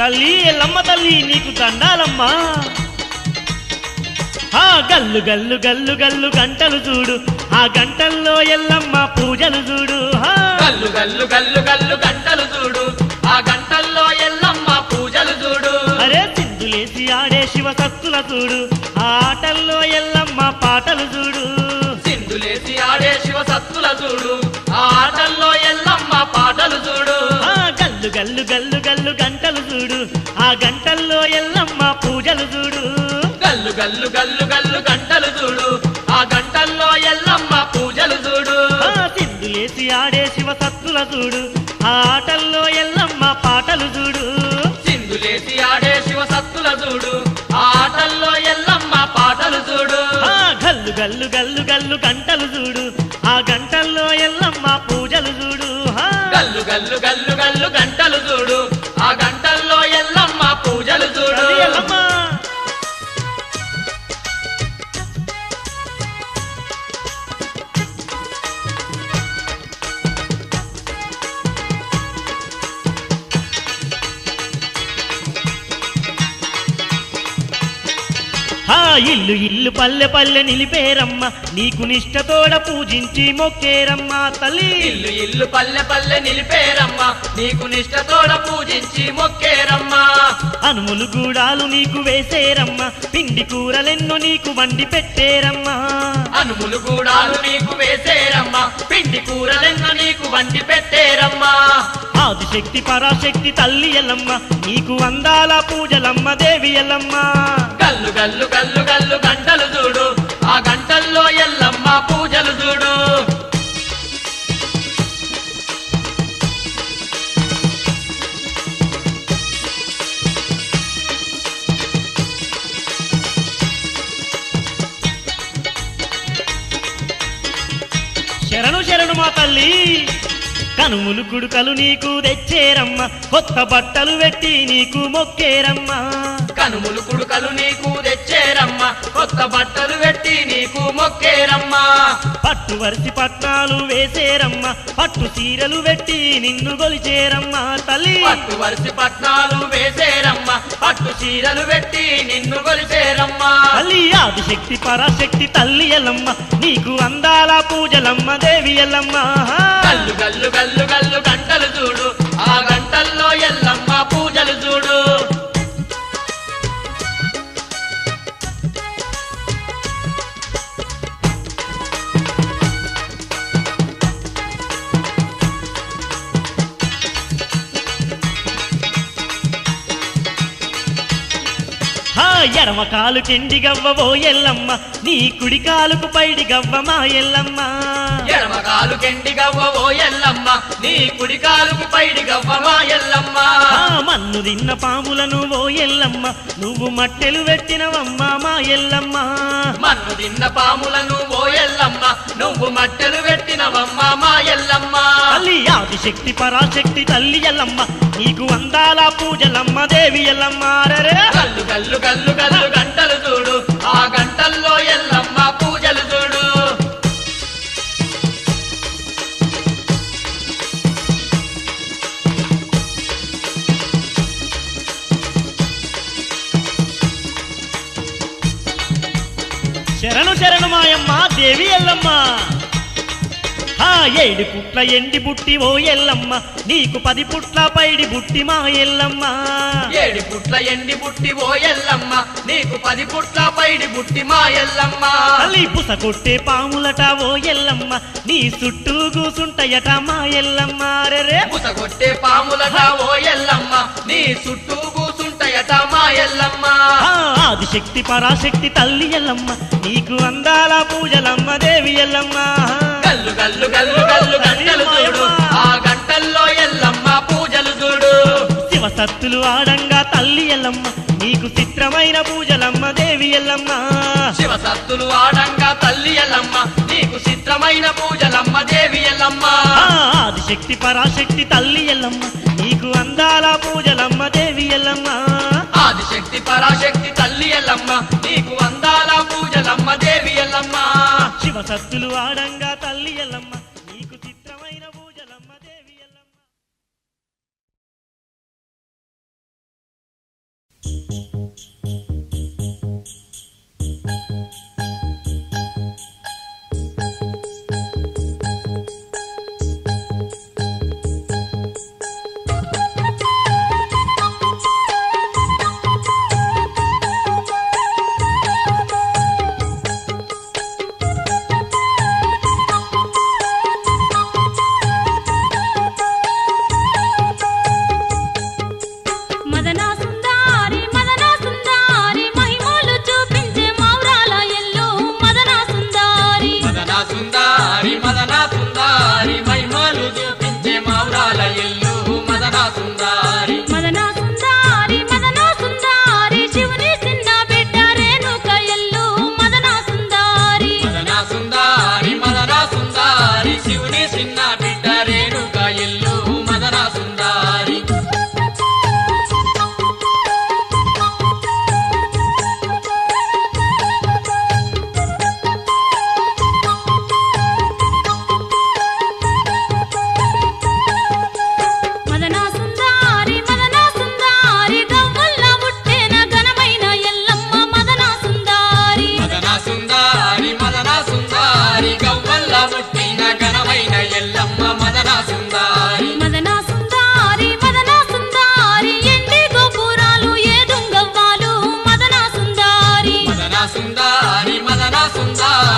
తల్లి ఎల్లమ్మ తల్లి నీకు దండాలమ్మా. ఆ గల్లు గల్లు గల్లు గల్లు గంటలు చూడు ఆ గంటల్లో ఎల్లమ్మ పూజలు చూడు. గల్లు గల్లు గల్లు గల్లు గంటలు చూడు ఆ గంటల్లో ఎల్లమ్మ పూజలు చూడు. అరే సింధులేసి ఆడే శివ సత్తుల చూడు ఆ ఆటల్లో ఎల్లమ్మ పాటలు చూడు. సింధులేసి ఆడే శివ సత్తుల చూడు ఆ ఆటల్లో ఎల్లమ్మ పాటలు చూడు. గల్లు గల్లు గల్లు గంటలు చూడు ఆ గంటల్లో ఎల్లమ్మ పూజలు చూడు గల్లు గల్లు గల్లు గల్లు గంటలు చూడు ఆ గంటల్లో ఎల్లమ్మ పూజలు చూడు సింధులేసి ఆడే శివ సత్తుల చూడు ఆ ఆటల్లో ఎల్లమ్మ పాటలు చూడు సింధులేసి ఆడే శివ సత్తుల చూడు ఆ ఆటల్లో ఎల్లమ్మ పాటలు చూడు గల్లు గల్లు గల్లు గల్లు గంటలు చూడు ఆ గంటల్లో ఎల్లమ్మ పూజలు చూడు. గల్లు గల్లు గల్లు గల్లు గంటలు ఇల్లు ఇల్లు పల్లె పల్లె నిలిపేరమ్మ. నీకు నిష్టతోడ పూజించి మొక్కేరమ్మ తల్లి. ఇల్లు ఇల్లు పల్లె పల్లె నిలిపేరమ్మ. నీకు నిష్టతోడ పూజించి మొక్కేరమ్మ. అనుములు గూడాలు నీకు వేసేరమ్మ. పిండి కూరలెన్నో నీకు వండి పెట్టేరమ్మ. అనుములు గూడాలు నీకు వేసేరమ్మ. పిండి కూరలెన్నో నీకు వండి పెట్టేరమ్మ. ఆదిశక్తి పరాశక్తి తల్లి ఎల్లమ్మ. నీకు అందాల పూజలమ్మ దేవి ఎల్లమ్మ. గల్లు గల్లు గల్లు గల్లు గంటలు చూడు. ఆ గంటల్లో ఎల్లమ్మ పూజలు చూడు. శరణు శరణు మా తల్లి. కనుములు కుడుకలు నీకు తెచ్చేరమ్మ కొత్త బట్టలు పెట్టి నీకు మొక్కేరమ్మ. కనుములు కుడుకలు నీకు తెచ్చేరమ్మ కొత్త బట్టలు పెట్టి నీకు మొక్కేరమ్మ. పట్టు వరిసి పట్నాలు వేసేరమ్మ. పట్టు చీరలు పెట్టి నిన్ను గొలిచేరమ్మ తల్లి. పట్టు వరిసి పట్నాలు వేసేరమ్మ. పట్టు చీరలు పెట్టి నిన్ను కొలిసేరమ్మ తల్లి ఆదిశక్తి పరాశక్తి తల్లి ఎల్లమ్మ. నీకు అందాల పూజలమ్మ దేవి ఎల్లమ్మ. గల్లు గల్లు గల్లు గల్లు గంటలు చూడు. ఆ గంటల్లో ఎల్లమ్మ ఎడమ కాలు కెండి గవ్వ ఓ ఎల్లమ్మ. నీ కుడి కాలుకు పైడి గవ్వ మా ఎల్లమ్మ. ఎడమ కాలు కెండి గవ్వ ఓ ఎల్లమ్మ. నీ కుడి కాలుకు పైడి గవ్వ మా ఎల్లమ్మ మన్ను తిన్న పాములను ఓ ఎల్లమ్మ. నువ్వు మట్టెలు పెట్టినవమ్మ మా ఎల్లమ్మ. మన్ను తిన్న పాములను ఓ ఎల్లమ్మ. నువ్వు మట్టెలు పెట్టినవమ్మ మా ఎల్లమ్మ. తల్లి ఆదిశక్తి పరాశక్తి తల్లి ఎల్లమ్మ. నీకు అందాల పూజలమ్మ దేవి ఎల్లమ్మ. రరే గల్లు గల్లు గల్లు గల్లు గంటలు చూడు. ఆ గంటల్లో చూడు. శరణు శరణు మాయమ్మ దేవి ఎల్లమ్మ. ఏడు పుట్ల ఎండి బుట్టి ఓ ఎల్లమ్మ. నీకు పది పుట్ల పైడి బుట్టి మా ఎల్లమ్మ. ఏడి పుట్ల ఎండి బుట్టి ఓ ఎల్లమ్మ. నీకు పది పుట్ల పైడి బుట్టి మా ఎల్లమ్మ. తల్లి పుస కొట్టే పాములట ఓ ఎల్లమ్మ. నీ చుట్టూ కూసుంటయట మా ఎల్లమ్మ. రరే ముసగొట్టే పాములట ఓ ఎల్లమ్మ. నీ చుట్టూ కూసుంటయట మా ఎల్లమ్మ. ఆదిశక్తి పరాశక్తి తల్లి ఎల్లమ్మ. నీకు అందాల పూజలమ్మ దేవి ఎల్లమ్మ. గల్లు గల్లు గల్లు గల్లు గంటలు చూడు. ఆ గంటల్లో ఎల్లమ్మ పూజలు చూడు. శివ సత్తులు ఆడంగా తల్లి ఎల్లమ్మ నీకు చిత్రమైన పూజలమ్మ దేవి ఎల్లమ్మ. శివ సత్తులు ఆడంగా తల్లి ఎల్లమ్మ నీకు చిత్రమైన పూజలమ్మ దేవి ఎల్లమ్మ. ఆదిశక్తి పరాశక్తి తల్లి ఎల్లమ్మ నీకు అందాల పూజలమ్మ దేవి ఎల్లమ్మ. ఆదిశక్తి పరాశక్తి తల్లి ఎల్లమ్మ నీకు అందాల పూజలమ్మ దేవి ఎల్లమ్మ. శివ సత్తులు ఆడంగా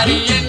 Maria.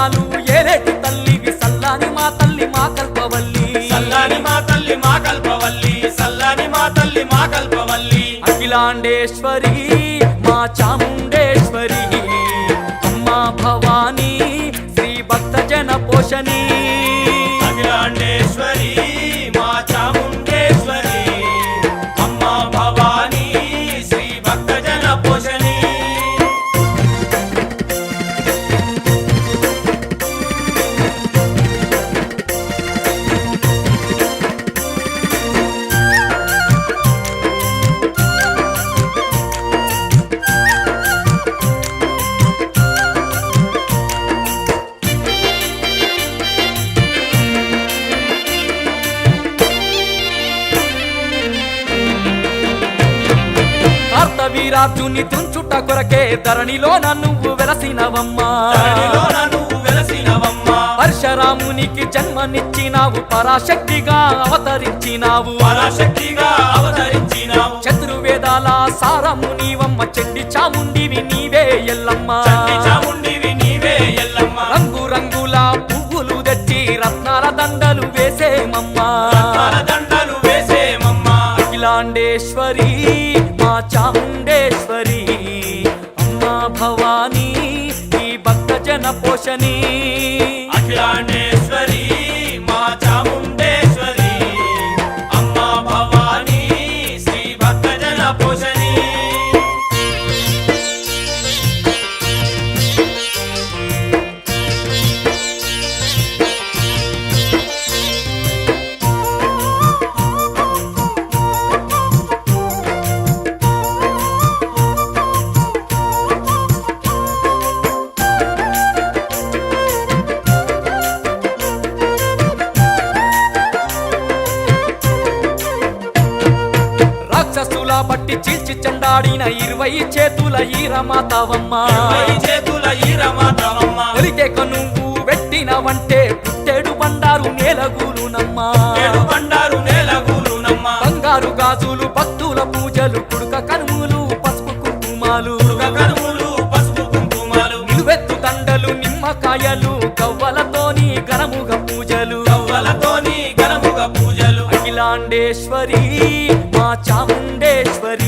వందనాలు ఏరేటి తల్లి సల్లాని మా తల్లి మా కల్పవల్లి. సల్లాని మా తల్లి మా కల్పవల్లి. సల్లాని మా తల్లి మా కల్పవల్లి. అఖిలాండేశ్వరి మా చాముండే రాజుని తుంచుట కొరకే ధరణిలో నువ్వు వెలసినవమ్మా. పరశరామునికి జన్మనిచ్చినావు పరాశక్తిగా అవతరించినావు. పరాశక్తిగా అవతరించినావు. చతుర్వేదాల సారము నీవమ్మ చెండి చాముండివి నీవే ఎల్లమ్మా. జన పోషణి. అఖిలాండే చెండాడిన ఇరవై చేతుల ఈరమాతావమ్మ. చేతుల ఈరమాతవమ్మ. ఒలికెక నువ్వు వెట్టినవంటే పుట్టెడు బండారు నేలగూలునమ్మా. బండారు నేలగూరునమ్మ బంగారు గాజులు భక్తుల పూజలు కుడుక కనుములు పసుపు కుంకుమాలు. కనుములు పసుపు కుంకుమలు. నిలువెత్తు దండలు నిమ్మకాయలు గవ్వలతోని గణముగ పూజలు. కవ్వలతోని ఘనముగ పూజలు. అఖిలాండేశ్వరి మా చాముండేశ్వరి.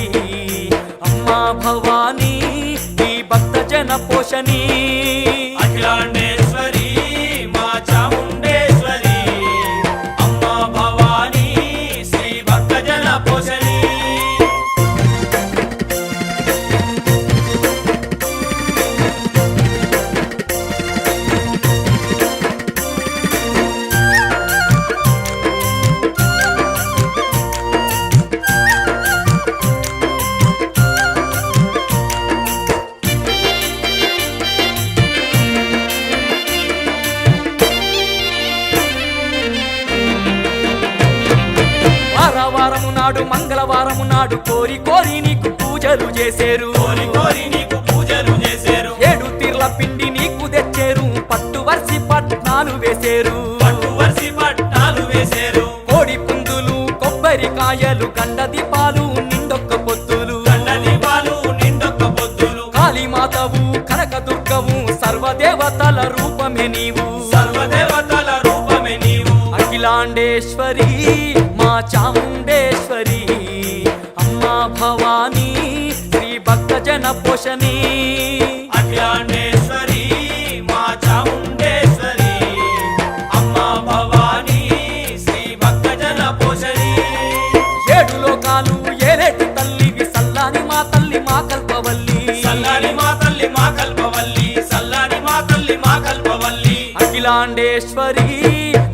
నాడు కోరి కోరి నీకు పూజలు చేసేరు. కోరి కోరి నీకు పూజలు చేసేరు. ఏడు తీర్ల పిండి నీకు తెచ్చేరు. పట్టు వర్సి పట్నాలు వేసేరు. పట్టు వర్సి పట్టాలు వేసేరు. కోడి పుందులు కొబ్బరికాయలు గండ దీపాలు నిండొక్క పొత్తులు దండ దీపాలు నిండొక్క పొద్దులు. కాళీమాతవు కనకదుర్గవు సర్వదేవతల రూపమే నీవు. సర్వదేవతల రూపమే నీవు. అఖిలాండేశ్వరి మా చాముండేశ్వరి. భవానీ శ్రీ భక్త జన పోషణి. అఖిలాండేశ్వరి మా చాముండేశ్వరి అమ్మ భవానీ శ్రీ భక్తజన పోషణి. ఏడు లోకాలు ఏలేటి తల్లివి సల్లాని మా తల్లి మా కల్పవల్లి. సల్లాని మా తల్లి మా కల్పవల్లి సల్లాని మా తల్లి మా కల్పవల్లి. అఖిలాండేశ్వరి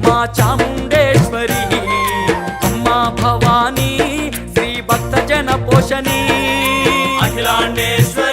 మా భక్త జన అఖిలాండేశ్వరి